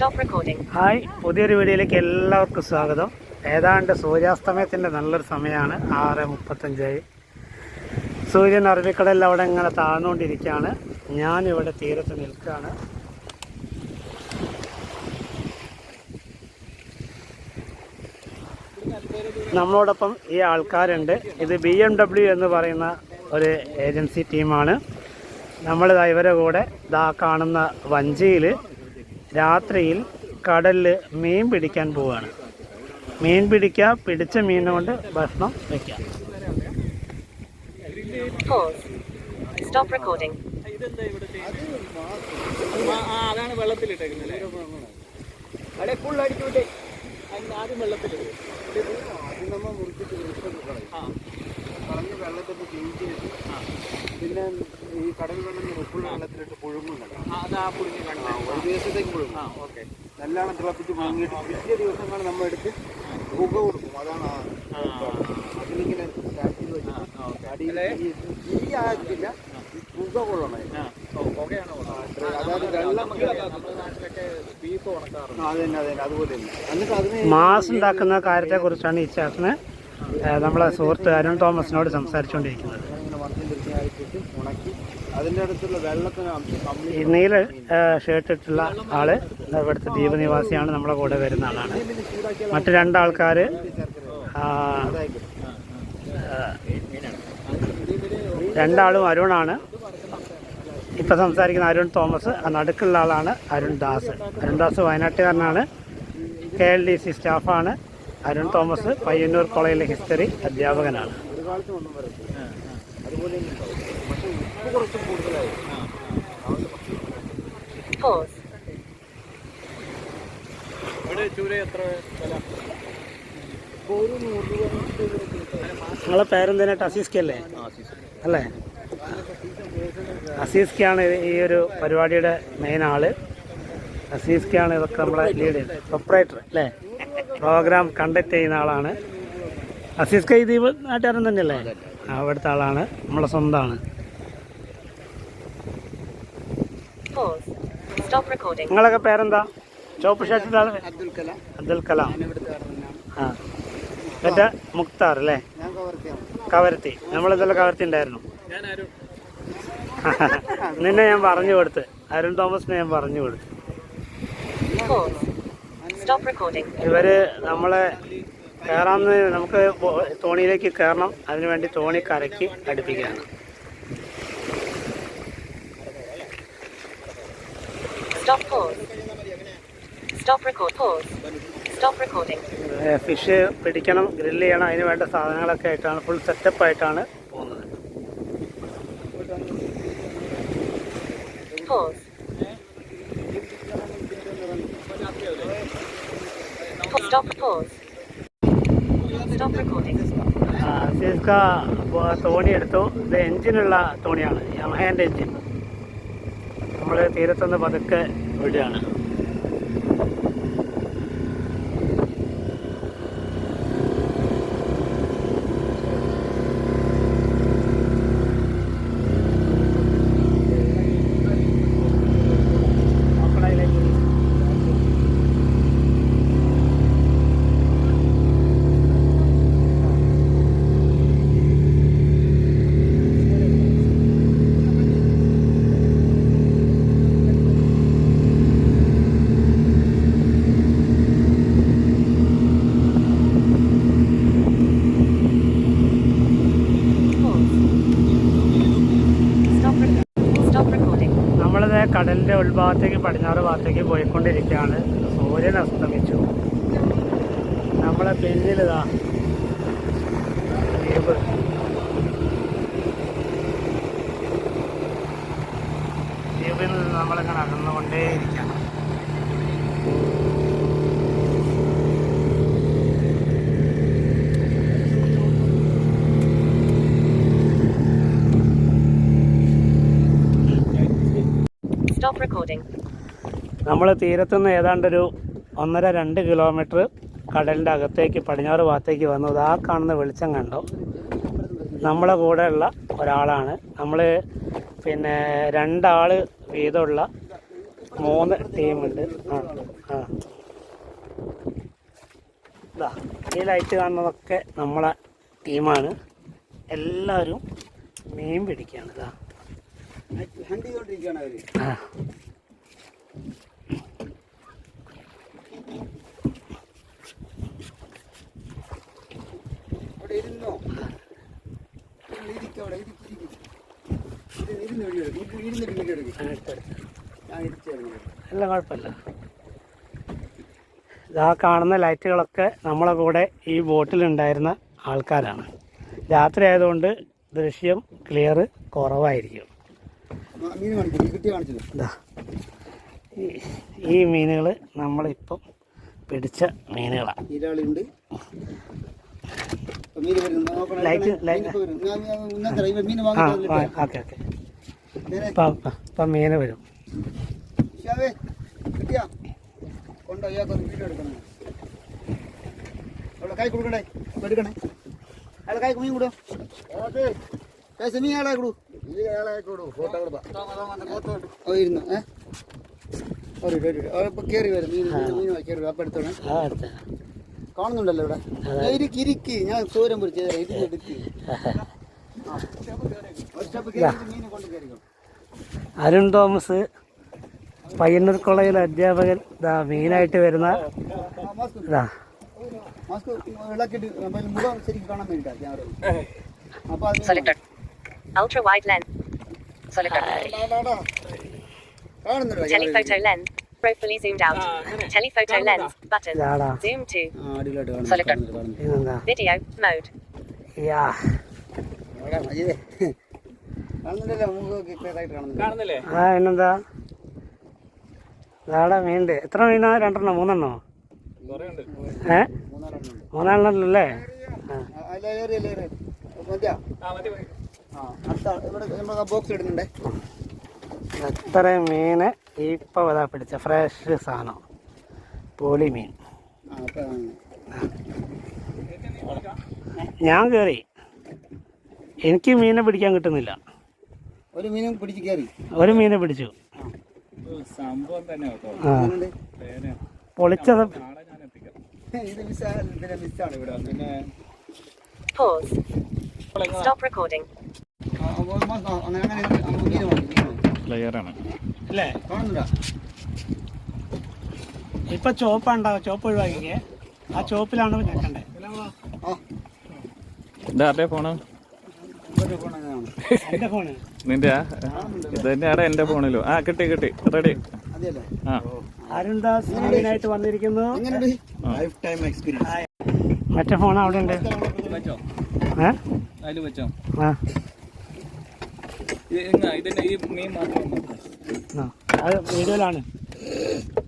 Hi പുതിയൊരു വീഡിയോയിലേക്ക് എല്ലാവർക്കും സ്വാഗതം. ഏതാണ്ട് സൂര്യാസ്തമയത്തിന്റെ നല്ലൊരു സമയമാണ്. ആറ് മുപ്പത്തഞ്ചായി സൂര്യൻ അറബിക്കടലിൽ അവിടെ ഇങ്ങനെ താഴ്ന്നുകൊണ്ടിരിക്കുകയാണ്. ഞാനിവിടെ തീരത്ത് നിൽക്കുകയാണ്. നമ്മളോടൊപ്പം ഈ ആൾക്കാരുണ്ട്. ഇത് ബി എം ഡബ്ല്യു എന്ന് പറയുന്ന ഒരു ഏജൻസി ടീമാണ്. നമ്മൾ ഇവരെ കൂടെ ഇതാ കാണുന്ന വഞ്ചിയിൽ രാത്രിയിൽ കടലിൽ മീൻ പിടിക്കാൻ പോവുകയാണ് മീൻ പിടിക്കുക പിടിച്ച മീൻ കൊണ്ട് ഭക്ഷണം വയ്ക്കാം. വെള്ളത്തിൽ. അതാണ് വെള്ളത്തിലിട്ടേക്കുന്നത് അവിടെ ഫുൾ അടിച്ചു വിട്ടേ ആദ്യം വെള്ളത്തിലിട്ട് പറഞ്ഞ് വെള്ളത്തിൽ ചീഞ്ചി പിന്നെ ഈ കടൽ വെള്ളം ഉപ്പുള്ള വെള്ളത്തിലിട്ട് അതാ പുളിഞ്ഞ് ആ, കണ്ടു ഒരു ദിവസത്തേക്ക് പുഴുങ്ങും. ആ ഓക്കെ. നല്ലോണം തിളപ്പിച്ച് പുഴുങ്ങിയിട്ട് പിറ്റേ ദിവസങ്ങൾ നമ്മൾ എടുത്ത് പുക കൊടുക്കും. അതാണ് അതിലിങ്ങനെ അടിയിൽ ഈ തീ ആക്കില്ല പുക കൊള്ളണേ. മാസ് ഉണ്ടാക്കുന്ന കാര്യത്തെ കുറിച്ചാണ് ഈ ചേട്ടന് നമ്മളെ സുഹൃത്ത് അരുൺ തോമസിനോട് സംസാരിച്ചുകൊണ്ടിരിക്കുന്നത്. ഈ നീല ഷർട്ട് ഇട്ടുള്ള ആൾ ഇവിടുത്തെ ദ്വീപ് നിവാസിയാണ് നമ്മളെ കൂടെ വരുന്ന ആളാണ്. മറ്റു രണ്ടാൾക്കാർ രണ്ടാളും അരുണാണ്. ഇപ്പം സംസാരിക്കുന്ന അരുൺ തോമസ് നടുക്കുള്ള ആളാണ് അരുൺ ദാസ്. അരുൺ വയനാട്ടുകാരനാണ്. കെ എൽ ഡി സി സ്റ്റാഫാണ്. അരുൺ തോമസ് പയ്യന്നൂർ കോളേജിലെ ഹിസ്റ്ററി അധ്യാപകനാണ്. നിങ്ങളെ പേരെന്തേനായിട്ട് അസീസ് കെ അല്ലേ? അല്ലേ അസീസ് ആണ് ഈ ഒരു പരിപാടിയുടെ മെയിൻ ആൾ. അസീസ് ആണ് ഇതൊക്കെ നമ്മളെ ലീഡ് പ്രൊപ്പറേറ്റർ അല്ലേ? പ്രോഗ്രാം കണ്ടക്ട് ചെയ്യുന്ന ആളാണ്. അസീസ് കൈദീപ് നാട്ടുകാരൻ തന്നെയല്ലേ? അവിടുത്തെ ആളാണ്. നമ്മളെ സ്വന്തമാണ്. നിങ്ങളൊക്കെ പേരെന്താ? ചോപ്പ് ഷർട്ടിന്റെ അബ്ദുൽ കലാം. ആ. മറ്റേ മുക്താർ അല്ലേ? കവരത്തി. നമ്മളിതെല്ലാം കവരത്തി ഉണ്ടായിരുന്നു. ഞാൻ ആരും നിന്നെ ഞാൻ പറഞ്ഞു കൊടുത്ത്. അരുൺ തോമസിനെ ഞാൻ പറഞ്ഞു കൊടുത്തു. ഇവർ നമ്മളെ കയറാന്ന് നമുക്ക് തോണിയിലേക്ക് കയറണം അതിനുവേണ്ടി തോണി കരക്കി അടുപ്പിക്കുകയാണ്. ഫിഷ് പിടിക്കണം ഗ്രില്ല് ചെയ്യണം. അതിന് വേണ്ട സാധനങ്ങളൊക്കെ ആയിട്ടാണ് ഫുൾ സെറ്റപ്പ് ആയിട്ടാണ് പോകുന്നത്. Pause. തോണി എടുത്തു. ഇത് എൻജിനുള്ള തോണിയാണ്. യമഹേന്റെ എൻജിൻ നമ്മൾ തീരത്തുനിന്ന് പതുക്കെ വിടുകയാണ് Pause. Stop recording. Stop recording. നമ്മളിത് കടലിന്റെ ഉൾഭാഗത്തേക്ക് പടിഞ്ഞാറ് ഭാഗത്തേക്ക് പോയിക്കൊണ്ടിരിക്കുകയാണ്. സൂര്യൻ അസ്തമിച്ചു. നമ്മളെ പിന്നിലിതാ ദ്വീപ്. ദ്വീപിൽ നിന്ന് നമ്മളിങ്ങനെ അകന്നുകൊണ്ടേയിരിക്കുകയാണ്. Recording. നമ്മൾ തീരത്തുനിന്ന് ഏതാണ്ടൊരു ഒന്നര രണ്ട് കിലോമീറ്റർ കടലിന്റെ അകത്തേക്ക് പടിഞ്ഞാറ് ഭാഗത്തേക്ക് വന്നു. ആ കാണുന്ന വെളിച്ചം കണ്ടോ? നമ്മളെ കൂടെയുള്ള ഒരാളാണ്. നമ്മൾ പിന്നെ രണ്ടാൾ വീതമുള്ള മൂന്ന് ടീമുണ്ട്. ആ ആ. ഇതാ ഈ ലൈറ്റ് കാണുന്നതൊക്കെ നമ്മളെ ടീമാണ്. എല്ലാവരും മീൻ പിടിക്കുകയാണ്. ഇതാ ആ അവിടെ ഇരുന്നോ? ഇരിക്കവിടെ ഇരുന്ന് വീഡിയോ എടുക്കും ഇരുന്നിട്ട് വീഡിയോ എടുക്കും. ഞാൻ ഇരിച്ചായിരുന്നു അല്ല കുഴപ്പമില്ല. ഇതാ കാണുന്ന ലൈറ്റുകളൊക്കെ നമ്മളെ കൂടെ ഈ ബോട്ടിലുണ്ടായിരുന്ന ആൾക്കാരാണ്. രാത്രി ആയതുകൊണ്ട് ദൃശ്യം ക്ലിയർ കുറവായിരിക്കും. ഈ മീനുകൾ നമ്മളിപ്പം പിടിച്ച മീനുകളാണ് ഇപ്പൊ മീന് വരും. കൊണ്ടോ ഇയാൾക്കൊന്ന് വീഡിയോ എടുക്കണം. അവിടെ കൈ കൊടുക്കണേ എടുക്കണേ. അയാളെ കൈ മീൻ കൊടു. പൈസ മീൻ ആളെ കൊടു. ഓ ഇരുന്നു ഏ? ഒരു കയറി വരും. മീൻ മീൻ കയറി അപ്പം എടുത്തോണേ കാണുന്നുണ്ടല്ലോ ഇവിടെ. ഇരിക്ക് ഇരിക്ക്. ഞാൻ സൂര്യൻ പിടിച്ചത് ഇരിക്ക് എടുക്ക് അരുൺ തോമസ് പയ്യന്നൂർ കോളേജിൽ അധ്യാപകൻ ഇതാ മീനായിട്ട് വരുന്ന. ഇതാ. Ultra wide lens. കാണുന്നുണ്ടോ? Telephoto lens. Properly zoomed out. Telephoto lens. Button. Yeah, Zoom to. കാണുന്നുണ്ട്, കാണുന്നുണ്ട്. Video mode. കാണുന്നില്ലേ? ആ എന്നെന്താ ഇതാടാ മീനുണ്ട് എത്ര മീനാ രണ്ടെണ്ണോ? മൂന്നെണ്ണോ? ഏ? ആ, അല്ല എത്ര മീന് ഇപ്പൊ പിടിച്ച ഫ്രഷ് സാധനം. പോളി മീൻ ഞാൻ കയറി എനിക്ക് മീനെ പിടിക്കാൻ കിട്ടുന്നില്ല ഒരു മീനും പിടിച്ച് കയറി ഒരു മീനെ പിടിച്ചു സംഭവം തന്നെ പൊളിച്ചത്. ക്ലിയർ ആണ് അല്ലേ കാണുന്നുണ്ടോ ഇപ്പൊ ചോപ്പ് ഉണ്ടാവും ചോപ്പ് ഒഴിവാക്കിക്കേ. ആ ചോപ്പിലാണ് ഞെക്കണ്ടേ. ഫോണ്? നിന്റെ എന്റെ ഫോണിലും. ആ കിട്ടി കിട്ടി. റെഡി. അരുൺദാസ് ആയിട്ട് വന്നിരിക്കുന്നു. മറ്റേ ഫോൺ അവിടെ ഉണ്ട്. വീഡിയോയിലാണ്.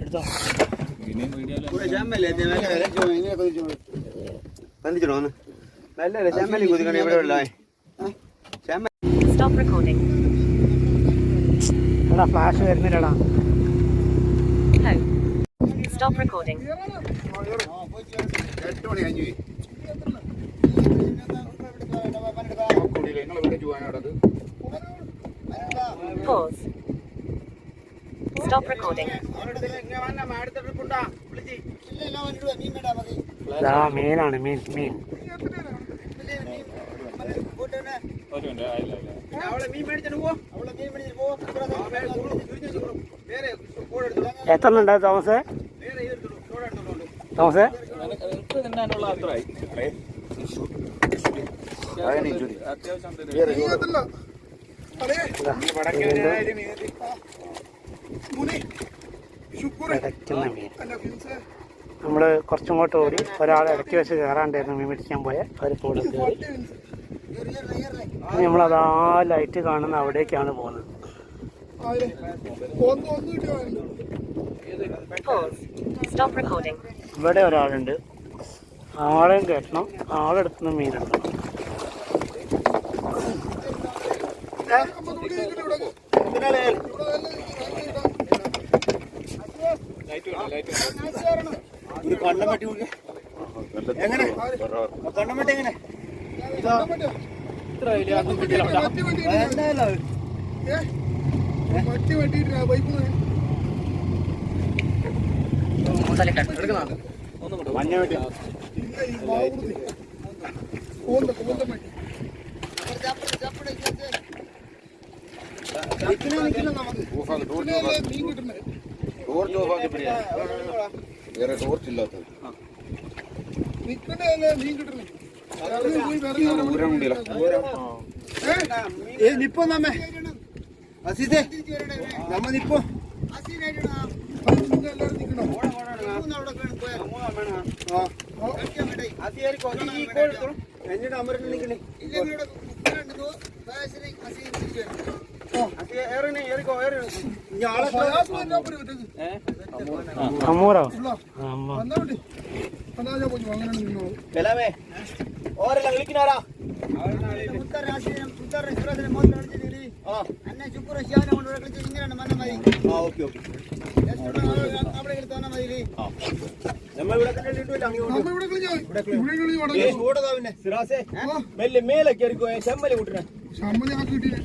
എടുത്തോ. എടാ ഫ്ലാഷ് വരുന്നില്ലടാ Home. Stop recording. എട്ട് റെക്കോർഡിംഗ് മീനാണ് മീൻ മീൻ. എത്ര ഉണ്ട് തോമസ്? തോമസ് അത്യാവശ്യം നമ്മൾ കുറച്ചും കൂട്ട് ഓടി ഒരാൾ ഇടയ്ക്ക് വെച്ച് കയറാണ്ടായിരുന്നു മീൻ പിടിക്കാൻ പോയ. അവർ കൂടെ കയറി ഇനി നമ്മളത് ആ ലൈറ്റ് കാണുന്ന അവിടേക്കാണ് പോകുന്നത്. ഇവിടെ ഒരാളുണ്ട്. ആളെയും കയറ്റണം ആളെടുത്തുനിന്ന് മീനെടുക്കണം ലൈറ്റ് വേണം ലൈറ്റ് വേണം ഒരു കണ്ണം വെട്ടി എങ്ങനെ കണ്ണം വെട്ടി എങ്ങനെ ഇത്ര വട്ടി ഏ? പോയി. ഏ? വട്ടി വെട്ടിയിട്ട് ആ പൈപ്പ് ടോർച്ച് ഓഫാക്കി പിടിയാ വേറെ ടോർച്ച് ഇല്ലാത്തത് നിപ്പോ നമ്മെ. അസീസേ. നമ്മ നിപ്പോ. എന്നിട്ട് അമരണ്ട് നിൽക്കണേ ഏറിക്കോ ഏറി ഞാളെ അമ്മൂറോ? ബലമേ ഓരെല്ലാം വിളിക്കണാരാ മേലെ കയറിക്കോ ചെമ്മൽ കൂട്ടണേ നല്ല കുത്തിന്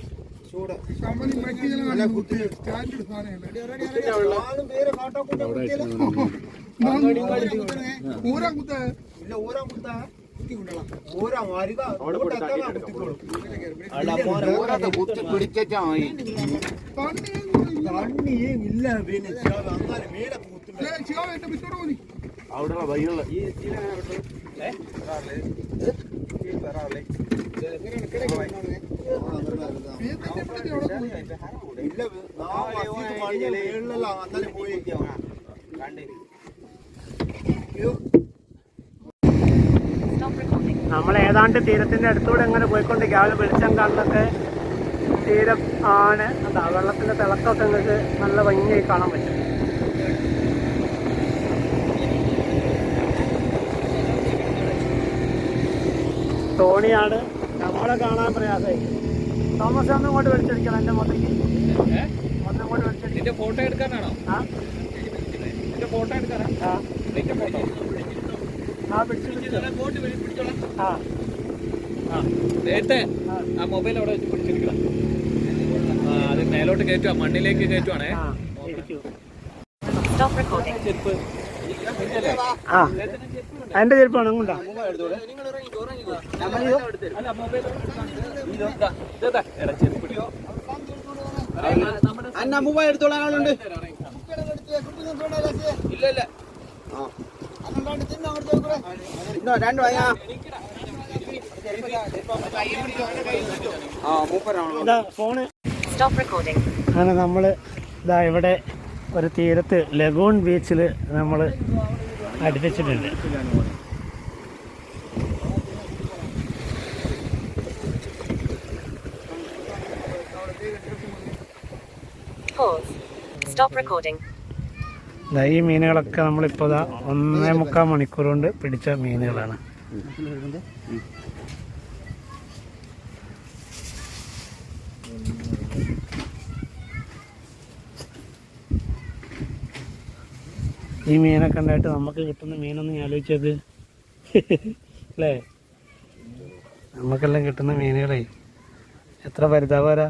ഇല്ല? ഊരാൻ കുത്താ. കൊണ്ടോളാം ഊരാ കുത്തി. ഇല്ല. പിന്നെ അങ്ങനെ മേലെ കുത്തുണ്ട് അവിടെയുള്ള വഴിയുള്ള ഈ നമ്മൾ ഏതാണ്ട് തീരത്തിന്റെ അടുത്തൂടെ ഇങ്ങനെ പോയിക്കൊണ്ടിരിക്കുക ആ ഒരു വെളിച്ചം കണ്ടൊക്കെ തീരം ആണ്. എന്താ വെള്ളത്തിന്റെ തിളക്കമൊക്കെ നിങ്ങൾക്ക് നല്ല ഭംഗിയായി കാണാൻ പറ്റും. തോണിയാണ് നമ്മളെ കാണാൻ പ്രയാസമായി. തോമസ് ഒന്നും ഇങ്ങോട്ട് വലിച്ചടിക്കണം എന്റെ മൊത്തക്ക് ഒന്നും ഫോട്ടോ എടുക്കാനാണോ? ആ? ഫോട്ടോ എടുക്കാനാ? ആ. ആ പിടിച്ചു ആ. നേരത്തെ ആ. ആ മൊബൈൽ അവിടെ വെച്ച് പിടിച്ചെടുക്കണം. ആ അത് മേലോട്ട് കയറ്റുക മണ്ണിലേക്ക് കയറ്റുവാണേ. ചെരുപ്പ്. ആ. എന്റെ ചെരുപ്പാണ് അങ്ങോട്ടാ. അന്ന മൊബൈൽ എടുത്തോളാൻ ആളുണ്ട് ഇല്ല ഇല്ല രണ്ട് ഫോണ്. അങ്ങനെ നമ്മൾ ഇതാ ഇവിടെ ഒരു തീരത്ത് ലഗൂൺ ബീച്ചിൽ നമ്മൾ അടുപ്പിച്ചിട്ടുണ്ട്. ഈ മീനുകളൊക്കെ നമ്മളിപ്പോൾ ഒന്നേ മുക്കാൽ മണിക്കൂർ കൊണ്ട് പിടിച്ച മീനുകളാണ്. ഈ മീനൊക്കെ ഉണ്ടായിട്ട് നമുക്ക് കിട്ടുന്ന മീനൊന്നും ആലോചിച്ചത് അല്ലേ നമുക്കെല്ലാം കിട്ടുന്ന മീനുകളെ എത്ര പരിതാപരാ.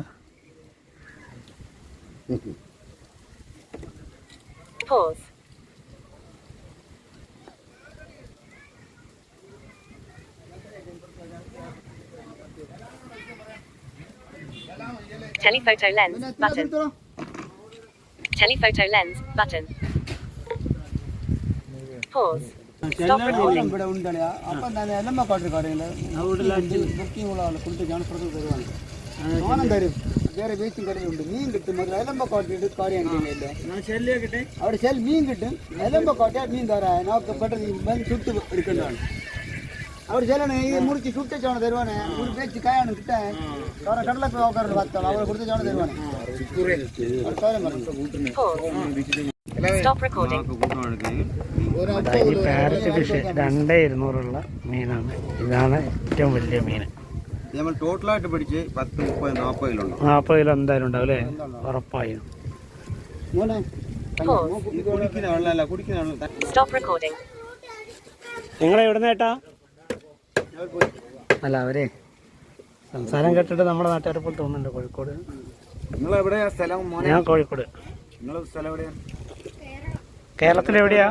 Telephoto lens button. Telephoto lens button. Pause. Stop recording. ഇവിടെ ഉണ്ടല്ലേ അപ്പം തന്നെ എല്ലാം കാട്ടിക്കാറില്ല ബുക്കിംഗ് ഉള്ള ആൾ കുളിച്ച് ഞാൻ പുറത്ത് തരുവാണ് ഓണം തരും വേറെ ബീച്ചും കടയുണ്ട് മീൻ കിട്ടും മുതൽ എലമ്പക്കോട്ടിട്ട് കാറിയാണില്ല അവിടെ ചെൽ മീൻ കിട്ടും എലമ്പക്കോട്ടയാ മീൻ തരാ നമുക്ക് പെട്ടെന്ന് ചുട്ട് എടുക്കേണ്ടതാണ് அவர் சொல்லணும் இது ഈ പാരറ്റ് ഫിഷ് രണ്ട് ഇരുന്നൂറുള്ള മീനാണ്. ഇതാണ് ഏറ്റവും വലിയ മീൻ. നമ്മൾ ടോട്ടലായിട്ട് പിടിച്ച് പത്ത് മുപ്പത് നാൽപ്പത് കിലോ നാൽപ്പത് കിലോ എന്തായാലും ഉണ്ടാവും അല്ലേ? ഉറപ്പായും. നിങ്ങൾ എവിടുന്നേട്ടാ അല്ല അവരെ സംസാരം കേട്ടിട്ട് നമ്മുടെ നാട്ടുകാരെ പോലെ തോന്നുന്നുണ്ട് കോഴിക്കോട്. നിങ്ങളെവിടെയാ സ്ഥലം ഞാൻ കോഴിക്കോട്. നിങ്ങളുടെ സ്ഥലം എവിടെയാണ് കേരളത്തിൽ എവിടെയാ.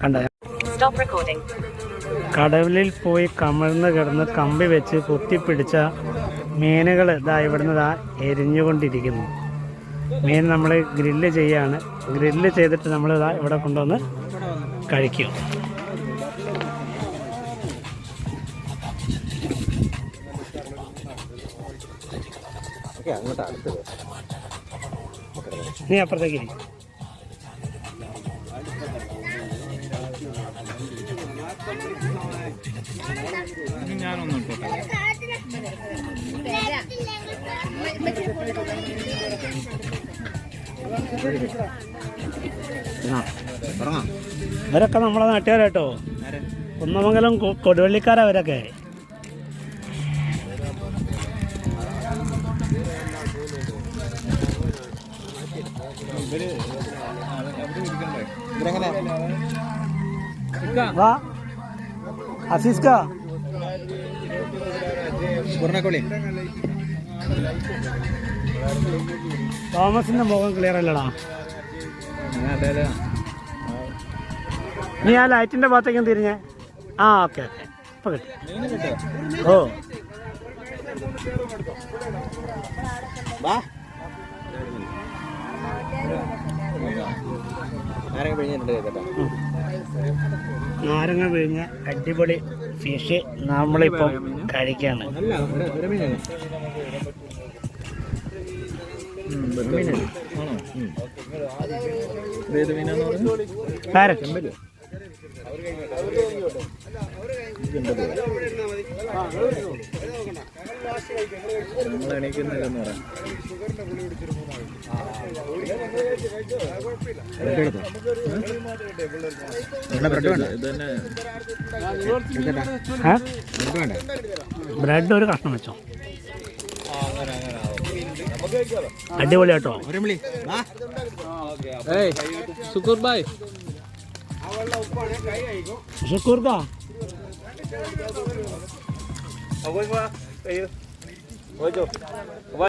കണ്ട. കടലിൽ പോയി കമിഴ്ന്ന് കിടന്ന് കമ്പി വെച്ച് കുത്തിപ്പിടിച്ച മീനുകൾ ഇതാ ഇവിടുന്ന് ഇതാ എരിഞ്ഞുകൊണ്ടിരിക്കുന്നു മീൻ നമ്മൾ ഗ്രില്ല് ചെയ്യാണ് ഗ്രില്ല് ചെയ്തിട്ട് നമ്മൾ ഇതാ ഇവിടെ കൊണ്ടുവന്ന് കഴിക്കും നീ അപ്പുറത്തേക്ക് ഇരി. ഞാനൊന്നും ഇട്ടോട്ടെ ഇവരൊക്കെ നമ്മളെ നാട്ടുകാരാട്ടോ. കുന്നമംഗലം കൊടുവള്ളിക്കാരാ അവരൊക്കെ അസീസ്ക. തോമസിന്റെ മുഖം ക്ലിയർ അല്ലടാ. നീ ആ ലൈറ്റിന്റെ ഭാഗത്തേക്കും തിരിഞ്ഞ. ആ ഓക്കെ ഓക്കെ. ഇപ്പൊ കിട്ടി. ഓ. വാ. നാരങ്ങ പിഴിഞ്ഞ അടിപൊളി ഫിഷ് നമ്മളിപ്പം കഴിക്കാണ്. അല്ല അവർ നമ്മൾ എണീക്കുന്നില്ലെന്ന് പറയാം. ബ്രെഡ് ഒരു കഷ്ണം വെച്ചോ. അടിപൊളി കേട്ടോ. ഒരു വിളി വാ. ഏയ് സുക്കൂർ ബായ് ഷുക്കൂർക്കാ വാ